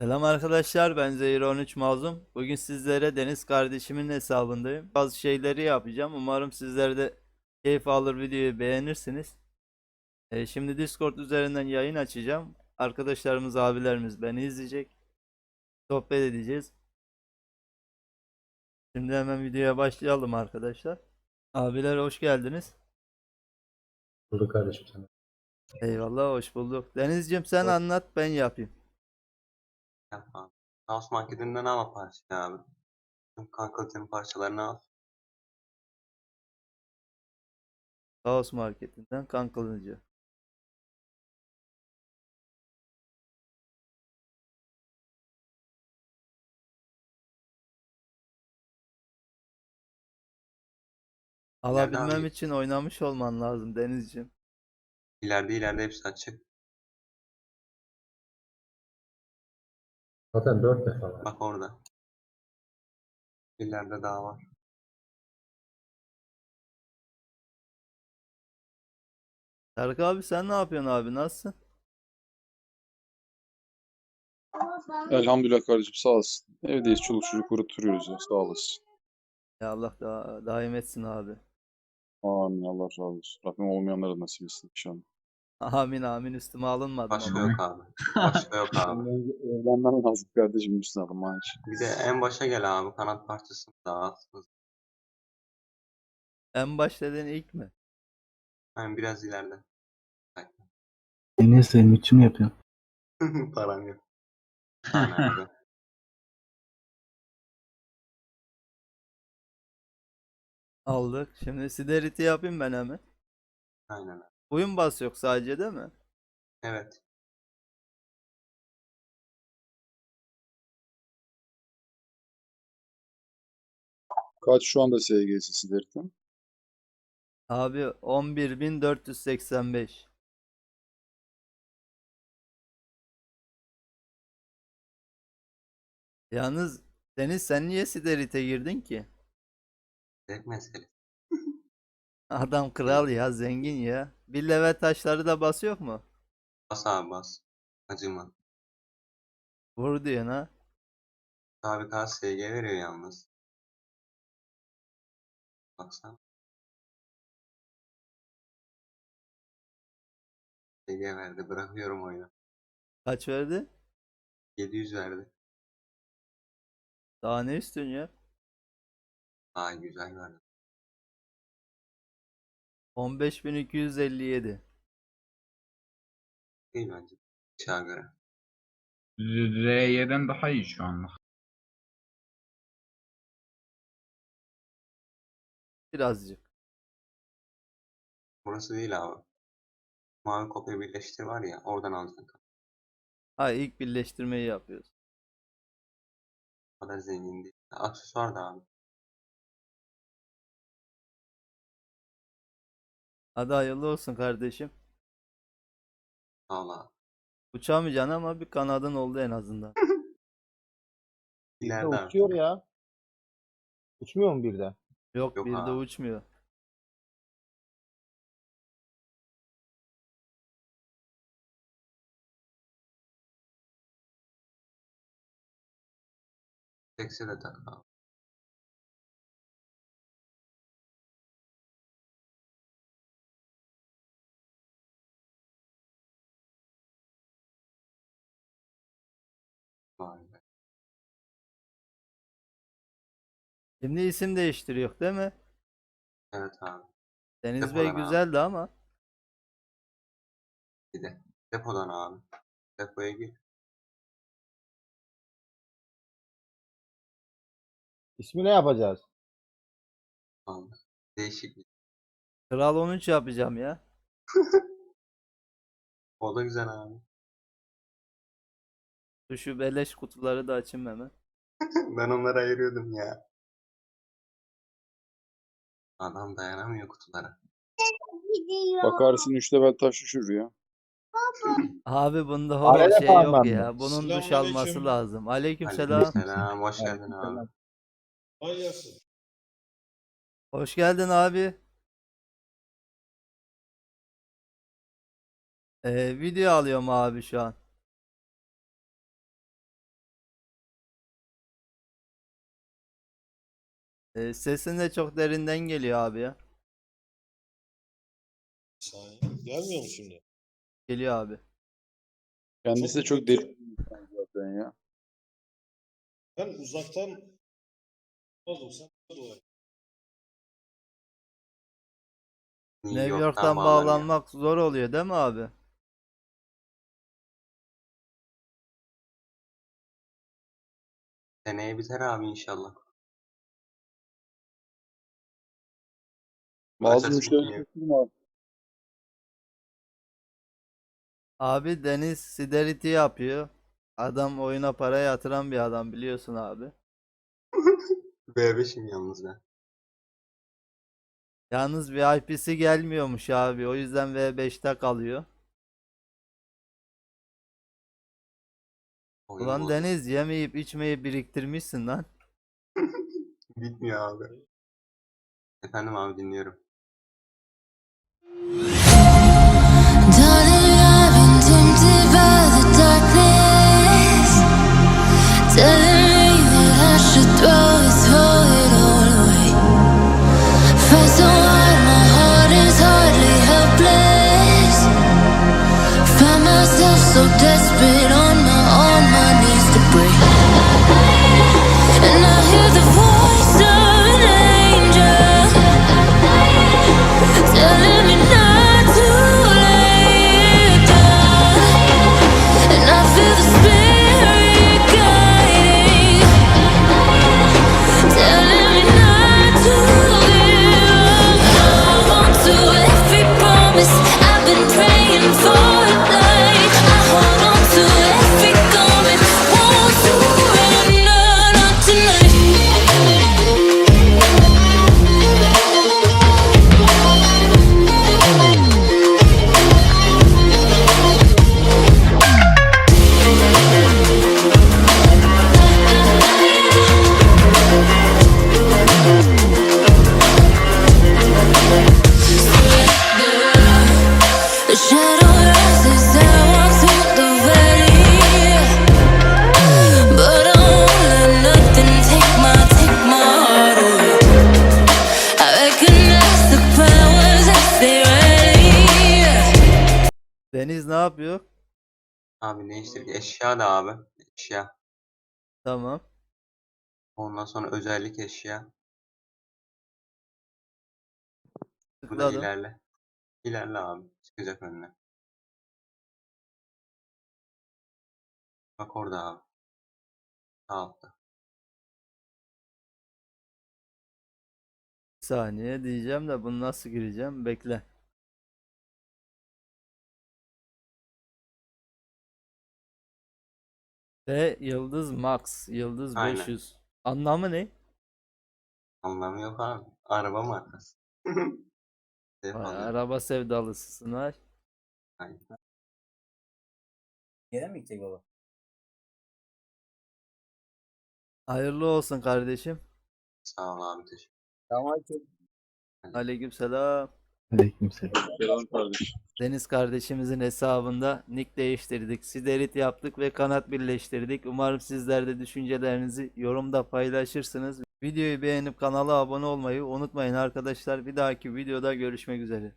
Selam arkadaşlar ben Zehir 13 Mazlum. Bugün sizlere Deniz kardeşimin hesabındayım. Bazı şeyleri yapacağım. Umarım sizler de keyif alır videoyu beğenirsiniz. Ee, şimdi Discord üzerinden yayın açacağım. Arkadaşlarımız, abilerimiz beni izleyecek. Sohbet edeceğiz. Şimdi hemen videoya başlayalım arkadaşlar. Abiler hoş geldiniz. Bulduk kardeşim sana. Eyvallah hoş bulduk. Denizciğim sen Hoş- anlat ben yapayım. Yap abi. House marketinden al parçayı abi. Tüm kankalıtın parçalarını al. Kaos Marketi'nden Kankılıncı. Alabilmem abi. için oynamış olman lazım Denizciğim. İleride ileride hepsi açık. Zaten dört defa var. Bak orada. İleride daha var. Tarık abi sen ne yapıyorsun abi nasılsın? Elhamdülillah kardeşim sağ olasın. Evdeyiz çoluk çocuk oturuyoruz ya sağ olasın. Ya Allah da daim etsin abi. Amin Allah razı olsun. Rabbim olmayanlara nasip etsin inşallah. Amin amin üstüme alınmadım Başka ama. yok abi. Başka yok abi. Evlenmem lazım kardeşim Müslüman maaş. Bir de en başa gel abi. Kanat parçasını da al. En baş dediğin ilk mi? Yani biraz ileride. Senin için mi yapıyorsun? Param yok. Aynen abi. Aldık. Şimdi Siderit'i yapayım ben hemen. Aynen abi. Oyun bas yok sadece değil mi? Evet. Kaç şu anda SGS'si derken? Abi 11.485. Yalnız Deniz sen niye Siderit'e girdin ki? Zevk meselesi. Adam kral ya, zengin ya. Bir level taşları da basıyor mu? Bas abi bas. Acıma. Vur diyorsun ha. Abi KSG veriyor yalnız. Baksana. SG verdi. Bırakıyorum oyunu. Kaç verdi? 700 verdi. Daha ne istiyorsun ya? Ay güzel verdi. 15.257. Değil bence. Çağa göre. R'den daha iyi şu anlık. Birazcık. Burası değil abi. Mavi kopya birleştir var ya oradan alacaksın. Ha ilk birleştirmeyi yapıyoruz. O kadar zengin değil. Aksesuar da abi. Hadi hayırlı olsun kardeşim. Abi. Uçamayacaksın ama bir kanadın oldu en azından. İleride uçuyor ya. Uçmuyor mu bir de? Yok Yok bir de uçmuyor. Tekse de tak abi. Şimdi isim değiştiriyor değil mi? Evet abi. Deniz Bey Depodan abi. güzeldi ama. Bir de depodan abi. Depoya gir. İsmi ne yapacağız? Abi. Değişik bir. Kral 13 yapacağım ya. O da güzel abi. Dur Şu beleş kutuları da açayım hemen. ben onları ayırıyordum ya. Adam dayanamıyor kutulara. Bakarsın 3 level taş düşürür ya. Abi bunda Arada horror şey yok ben de. ya. Bunun duş alması lazım. Aleykümselam. Aleykümselam. Hoş geldin abi. Hoş geldin abi. Ee, video alıyorum abi şu an. Sesin de çok derinden geliyor abi ya. Gelmiyor mu şimdi? Geliyor abi. Kendisi de çok derin bir insan zaten ya. Ben uzaktan oldum sen. New York'tan York'tan bağlanıyor. bağlanmak zor oluyor değil mi abi? Seneye biter abi inşallah. Bazı tuttum abi. Deniz Siderity yapıyor. Adam oyuna para yatıran bir adam biliyorsun abi. B5'im yalnız ben. Yalnız VIP'si gelmiyormuş abi. O yüzden V5'te kalıyor. Oyun Ulan bozuk. Deniz yemeyip içmeyi biriktirmişsin lan. Bitmiyor abi. Efendim abi dinliyorum. Darling, Deniz ne yapıyor? Abi ne işte eşya da abi. Eşya. Tamam. Ondan sonra özellik eşya. Bu da Tıkladım. ilerle. İlerle abi. Çıkacak önüne. Bak orada abi. Sağ altta. Bir saniye diyeceğim de bunu nasıl gireceğim? Bekle. Ve Yıldız Max, Yıldız Aynen. 500. Anlamı ne? Anlamı yok abi. Araba markası. Vay, araba sevdalısısın ha. Aynen. Mi gidecek baba? Hayırlı olsun kardeşim. Sağ ol abi teşekkür Tamam Aleykümselam. Aleykümselam. Selam kardeşim. Deniz kardeşimizin hesabında nick değiştirdik, siderit yaptık ve kanat birleştirdik. Umarım sizler de düşüncelerinizi yorumda paylaşırsınız. Videoyu beğenip kanala abone olmayı unutmayın arkadaşlar. Bir dahaki videoda görüşmek üzere.